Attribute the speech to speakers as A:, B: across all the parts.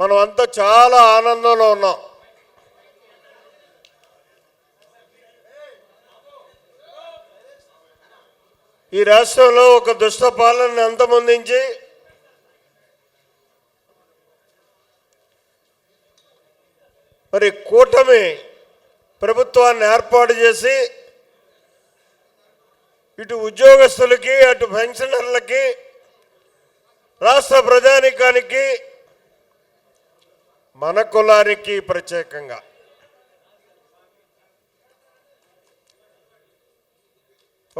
A: మనం అంతా చాలా ఆనందంలో ఉన్నాం. ఈ రాష్ట్రంలో ఒక దుష్ట పాలనని అంతమొందించి మరి కూటమి ప్రభుత్వాన్ని ఏర్పాటు చేసి ఇటు ఉద్యోగస్తులకి అటు పెన్షనర్లకి రాష్ట్ర ప్రజానికానికి మన కులానికి ప్రత్యేకంగా.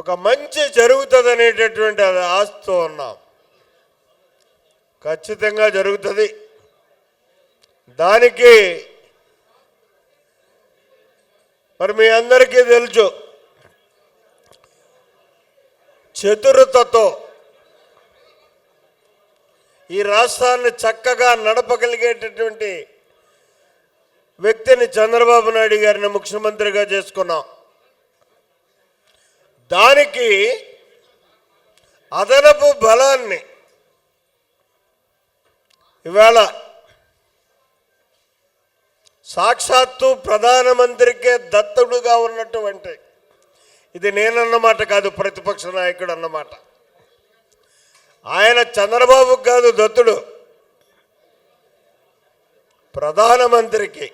A: ఒక మంచి జరుగుతుంది అనేటటువంటి అది ఆశతో ఉన్నాం. ఖచ్చితంగా జరుగుతుంది. దానికి మరి మీ అందరికీ తెలుసు చతురతతో ఈ రాష్ట్రాన్ని చక్కగా నడపగలిగేటటువంటి వ్యక్తిని చంద్రబాబు నాయుడు గారిని ముఖ్యమంత్రిగా చేసుకున్నాం. దానికి అదనపు బలాన్ని ఇవాళ సాక్షాత్తు ప్రధానమంత్రికే దత్తుడుగా ఉన్నటువంటి ఇది నేనన్నమాట కాదు ప్రతిపక్ష నాయకుడు అన్నమాట ఆయన చంద్రబాబుకు కాదు దత్తుడు ప్రధానమంత్రికి